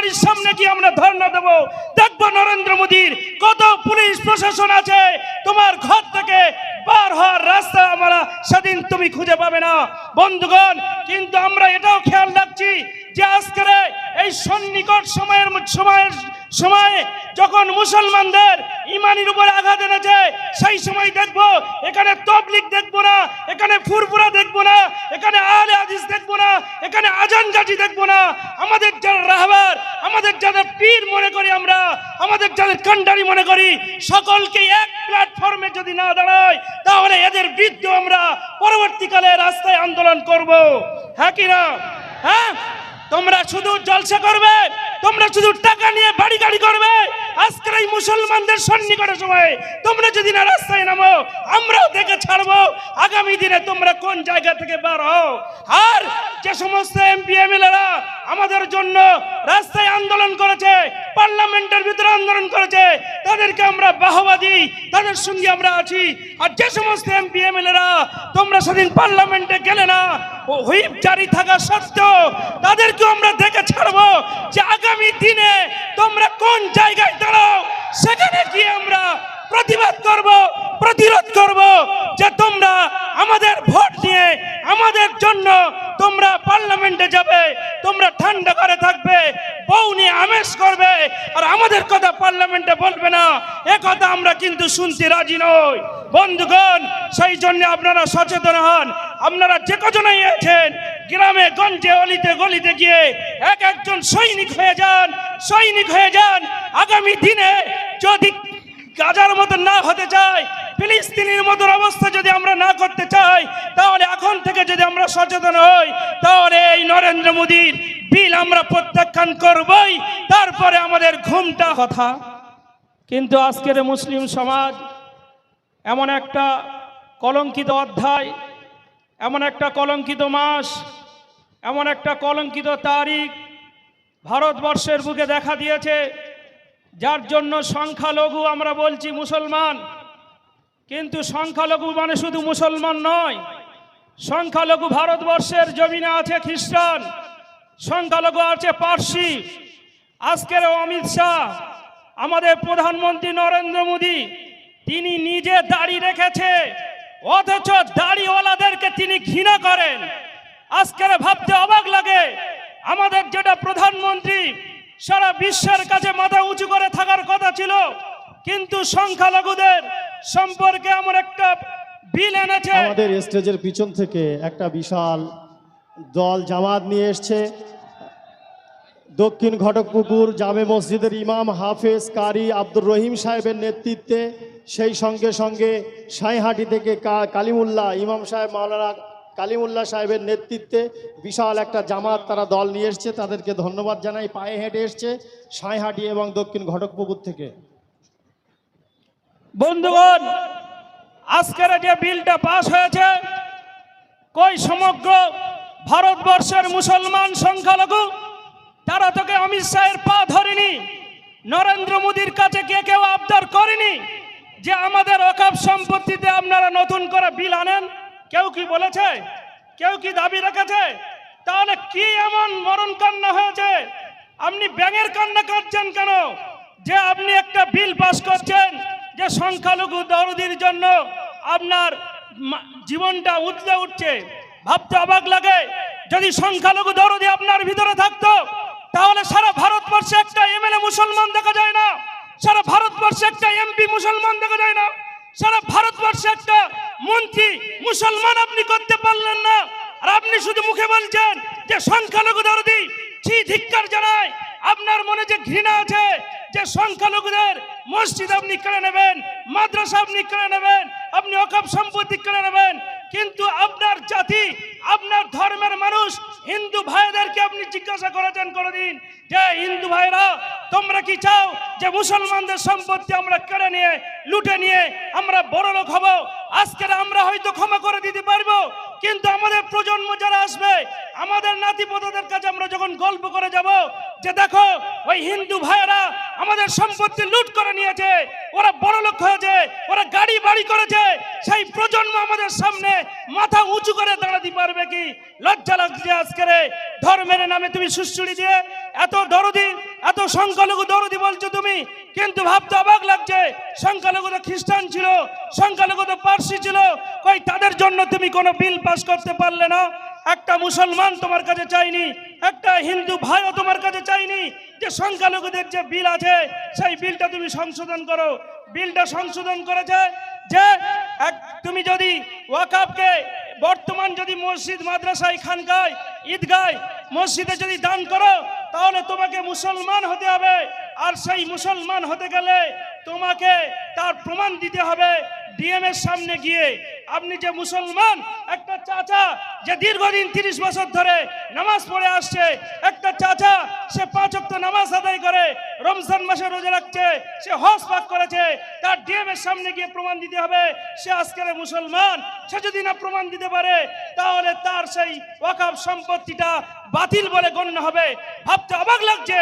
বাড়ির সামনে গিয়ে আমরা ধর্ণা দেব। দেখব নরেন্দ্র মোদীর কত পুলিশ প্রশাসন আছে। তোমার ঘর থেকে পার হওয়ার রাস্তা আমরা সেদিন তুমি খুঁজে পাবে না। বন্ধুগণ, কিন্তু আমরা এটাও খেয়াল রাখছি যে আজকের এই সন্নিকট সময়ের সময়ের সময়ে যখন মুসলমানদের ইমানির উপরে আঘাত এনেছে। সেই সময় দেখব, এখানে তবলিক দেখব না, এখানে ফুরফুরা দেখব না, এখানে আলে হাদিস দেখব না, এখানে আজান গাছি দেখব না। আমাদের যারা রাহবার, আমাদের যাদের পীর মনে করি আমরা, আমাদের যাদের কান্ডারি মনে করি, সকলকে এক প্ল্যাটফর্মে যদি না দাঁড়ায়, তাহলে এদের বিরুদ্ধে আমরা পরবর্তীকালে রাস্তায় আন্দোলন করব। হ্যাঁ কি না? হ্যাঁ? তোমরা শুধু জলসা করবে? তোমরা শুধু টাকা নিয়ে বাড়ি গাড়ি করবে। আজকের এই মুসলমানদের সন্নিকটের সময় তোমরা যদি না রাস্তায় নামো, আমরাও দেখে ছাড়বো। আগামী দিনে তোমরা কোন জায়গা থেকে বার হও? আর যে সমস্ত এমপি এমএলএরা আমাদের জন্য রাস্তায় আন্দোলন করেছে, পার্লামেন্টের ভিতরে আন্দোলন করেছে, তাদেরকে আমরা বাহবা দিই, তাদের সঙ্গে আমরা আছি। আর যে সমস্ত এমপি এমএলএরা তোমরা সেদিন পার্লামেন্টে গেলে না হুইপ জারি থাকা সত্ত্বেও তাদেরকেও আমরা দেখে ছাড়বো যে কোন জায়গায় দাঁড়াও, সেখানে গিয়ে আমরা প্রতিবাদ করব, প্রতিরোধ করব যে তোমরা আমাদের ভোট নিয়ে আমাদের জন্য তোমরা পার্লামেন্টে যাবে, তোমরা ঠান্ডা করে থাকবে, বউ নিয়ে আমেজ করবে, আর আমাদের কথা পার্লামেন্টে বলবে না। এ কথা আমরা কিন্তু শুনতে রাজি নই। বন্ধুগণ, সেই জন্য আপনারা সচেতন হন। আপনারা যে কজনই আছেন, গ্রামে, গঞ্জে, অলিতে, গলিতে গিয়ে এক একজন সৈনিক হয়ে যান সৈনিক হয়ে যান। আগামী দিনে যদি গাজার মতো না হতে চাই ফিলিস্তিনির মতন অবস্থা যদি আমরা না করতে চাই, তাহলে এখন থেকে যদি আমরা সচেতন হই, তাহলে এই নরেন্দ্র মোদীর বিল আমরা প্রত্যাখ্যান করবই। তারপরে আমাদের ঘুমটা কথা। কিন্তু আজকের মুসলিম সমাজ এমন একটা কলঙ্কিত অধ্যায়, এমন একটা কলঙ্কিত মাস, এমন একটা কলঙ্কিত তারিখ ভারতবর্ষের বুকে দেখা দিয়েছে, যার জন্য সংখ্যালঘু আমরা বলছি মুসলমান। কিন্তু সংখ্যালঘু মানে শুধু মুসলমান নয়, সংখ্যালঘু ভারতবর্ষের জমিনে আছে খ্রিস্টান, সংখ্যালঘু আছে পার্সি। আজকের অমিত শাহ, আমাদের প্রধানমন্ত্রী নরেন্দ্র মোদী, তিনি নিজে দাড়ি রেখেছে, অথচ দাড়িওয়ালাদেরকে তিনি ঘৃণা করেন। আজকের ভাবতে অবাক লাগে আমাদের যেটা প্রধানমন্ত্রী সারা বিশ্বের কাছে মাথা উঁচু করে থাকার কথা ছিল, কিন্তু সংখ্যালঘুদের সম্পর্কে আমার একটা বিল এনেছে। আমাদের স্টেজের পিছন থেকে একটা বিশাল দল জামাত নিয়ে এসছে। দক্ষিণ ঘটকপুকুর জামে মসজিদের ইমাম হাফেজ কারি আব্দুর রহিম সাহেবের নেতৃত্বে, সেই সঙ্গে সঙ্গে সাঁইহাটি থেকে কালিমুল্লাহ ইমাম সাহেব মাওলানা কালিমুল্লাহ সাহেবের নেতৃত্বে বিশাল একটা জামাত তারা দল নিয়ে এসছে। তাদেরকে ধন্যবাদ জানাই। পায়ে হেঁটে এসছে সাঁইহাটি এবং দক্ষিণ ঘটকপুকুর থেকে। বন্ধুগণ, আজকের যে বিলটা পাস হয়েছে, কই সমগ্র ভারতবর্ষের মুসলমান সংখ্যালঘু? তারা তোকে অমিত শাহের পা ধরেনি। নরেন্দ্র মোদীর কাছে কে কেউ আবদার করেনি যে আমাদের অকাপ সম্পত্তিতে আপনারা নতুন করে বিল আনেন? কেউ কি বলেছে? কেউ কি দাবি রেখেছে? তাহলে কি এমন মরণ কান্না হয়েছে? আপনি ব্যাঙের কান্না কাঁদছেন কেন? যে আপনি একটা বিল পাস করছেন, যে সংখ্যালঘু দরদির জন্য আপনার জীবনটা উতলে উঠছে। ভাবতে অবাক লাগে, যদি সংখ্যালঘু দরদি আপনার ভিতরে থাকতো, তাহলে সারা ভারতবর্ষে একটা এমএলএ মুসলমান দেখা যায় না। সারা ভারতবর্ষে একটা এমপি মুসলমান দেখা যায় না। সারা ভারতবর্ষে একটা মন্ত্রী, মুসলমান আপনি করতে পারলেন না। আর আপনি শুধু মুখে বলছেন যে সংখ্যালঘু দরদি, ছি, ধিক্কার জানায়। আপনার মনে যে ঘৃণা আছে, যে সংখ্যালঘুদের মসজিদ আপনি কেড়ে নেবেন, মাদ্রাসা আপনি কেড়ে নেবেন, আপনি অকাপ সম্পত্তি কেড়ে নেবেন কিন্তু আপনার জাতি, আপনার ধর্মের মানুষ, হিন্দু ভাইদেরকে আপনি জিজ্ঞাসা করেছেন কোনোদিন যে, হিন্দু ভাইরা, তোমরা কি চাও যে মুসলমানদের সম্পত্তি আমরা কেড়ে নিয়ে, লুটে নিয়ে আমরা বড় লোক হব? আজকের আমরা হয়তো ক্ষমা করে দিতে পারব। কিন্তু আমাদের প্রজন্ম যারা আসবে, আমাদের নাতিপোতাদের কাছে আমরা যখন গল্প করে যাব যে দেখো, ওই হিন্দু ভাইয়েরা আমাদের সম্পত্তি লুট করে নিয়েছে, ওরা বড় লোক হয়েছে, ওরা গাড়ি বাড়ি করেছে, সেই প্রজন্ম আমাদের সামনে মাথা উঁচু করে দাঁড়াতে পারবে কি? লজ্জা লাগছে আজকের ধর্মের নামে তুমি সুশ্রুড়ি দিয়ে এত দরদি এত সংখ্যালঘু দরদি বলছো তুমি? কিন্তু ভাবতে অবাক লাগছে, সংখ্যালঘু তো খ্রিস্টান ছিল, সংখ্যালঘু তো পার্সি ছিল। কই, তাদের জন্য তুমি কোনো বিল পাস করতে পারলে না? একটা মুসলমান তোমার কাছে চাইনি, একটা হিন্দু ভাইও তোমার কাছে চাইনি যে সংখ্যালঘুদের যে বিল আছে, সেই বিলটা তুমি সংশোধন করো। বিলটা সংশোধন করেছে যে এক, তুমি যদি ওয়াকাবকে বর্তমান যদি মসজিদ, মাদ্রাসায়, খানকায়, ঈদগায় মসজিদে যদি দান করো তাহলে তোমাকে মুসলমান হতে হবে। আর সেই মুসলমান হতে গেলে তোমাকে তার প্রমাণ দিতে হবে ডিএম এর সামনে গিয়ে। আপনি যে মুসলমান, একটা চাচা যে দীর্ঘদিন তিরিশ বছর ধরে নামাজ পড়ে আসছে, একটা চাচা সে পাঁচ ওয়াক্ত নামাজ আদায় করে, রমজান মাসে রোজা রাখছে, সে হজ পাক করেছে, তার ডিএম এর সামনে গিয়ে প্রমাণ দিতে হবে, সে আজকের মুসলমান। সে যদি না প্রমাণ দিতে পারে তাহলে তার সেই ওয়াকাব সম্পত্তিটা বাতিল বলে গণ্য হবে। ভাবতে অবাক লাগছে।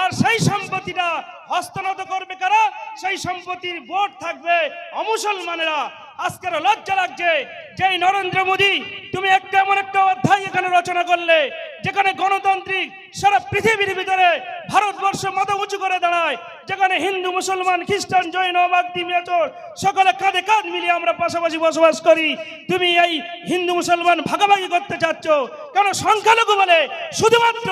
আর সেই সম্পত্তিটা হস্তনত করবে কারা? সেই সম্পত্তির বোর্ড থাকবে অমুসলমানেরা। আজকের লজ্জা লাগছে যেই নরেন্দ্র মোদী, তুমি একটা এমন একটা অধ্যায় এখানে রচনা করলে, যেখানে গণতান্ত্রিক সারা পৃথিবীর ভিতরে ভারতবর্ষ মত উঁচু করে দাঁড়ায়। যেখানে হিন্দু, মুসলমান, খ্রিস্টান, জৈন বাগদি মেচর সকলে কাঁধে কাঁধ মিলিয়ে আমরা পাশাপাশি বসবাস করি। তুমি এই হিন্দু, মুসলমান ভাগাভাগি করতে চাচ্ছ, কেন সংখ্যালঘু বলে? শুধুমাত্র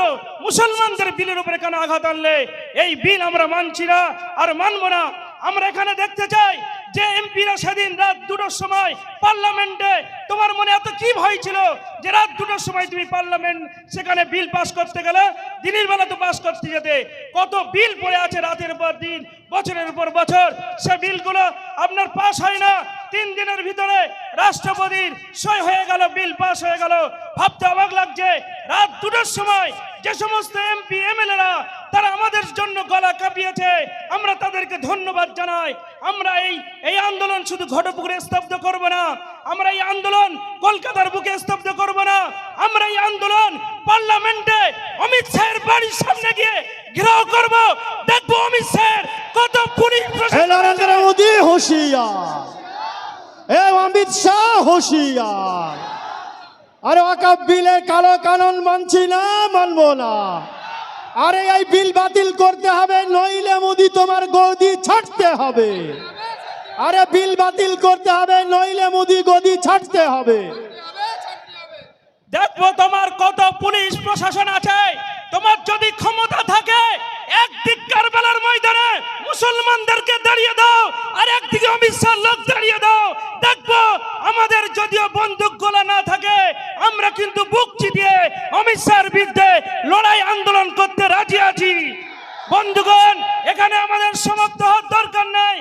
মুসলমানদের বিলের উপরে কেন আঘাত আনলে? এই বিল আমরা মানছি না আর মানবো না। আমরা এখানে দেখতে চাই যে এমপিরা সেদিন রাত দুটোর সময় পার্লামেন্টে, তোমার মনে এত কি ভয় ছিল যে রাত দুটোর সময় তুমি পার্লামেন্ট সেখানে বিল পাস করতে গেলে, দিনের বেলা তো পাস করতে যেতে, কত বিল পড়ে আছে রাতের পর দিন, বছরের পর বছর, সে বিলগুলো আপনার পাস হয় না। তিন দিনের ভিতরে রাষ্ট্রপতির সই হয়ে গেল, বিল পাস হয়ে গেল। ভাবতে অবাক লাগছে, রাত দুটোর সময় যে সমস্ত এমপি এমএলএরা তারা আমাদের জন্য গলা কাঁপিয়েছে। আমরা তাদেরকে ধন্যবাদ জানাই। আমরা এই এই আন্দোলন শুধু ঘটপুকুরে স্তব্ধ করব না। আমরা এই আন্দোলন কলকাতার বুকে স্তব্ধ করব না। আমরা এই আন্দোলন পার্লামেন্টে অমিত শাহের বাড়ির সামনে গিয়ে ঘেরাও করব। দেখব অমিত শাহের কত পুলিশ নরেন্দ্র। মোদী, হুঁশিয়ার। এ অমিত শাহ, হুঁশিয়ার। আরে ওয়াকাব বিলের কালো কানুন মানছি না, মানবো না। আরে এই বিল বাতিল করতে হবে, নইলে মোদি তোমার গদি ছাড়তে হবে। আরে বিল বাতিল করতে হবে, নইলে মোদি গদি ছাড়তে হবে। দেখব তোমার কত পুলিশ প্রশাসন আছে। তোমার যদি ক্ষমতা থাকে একদিককার বেলার ময়দানে মুসলমানদেরকে দাঁড়িয়ে দাও, আর একদিকে অমিত শাহ লোক দাঁড়িয়ে দাও দেখব আমাদের যদিও বন্দুক গোলা না থাকে আমরা কিন্তু বুক চিতিয়ে অমিত শাহের বিরুদ্ধে লড়াই আন্দোলন করতে রাজি আছি বন্ধুগণ এখানে আমাদের সমাপ্ত হওয়ার দরকার নেই।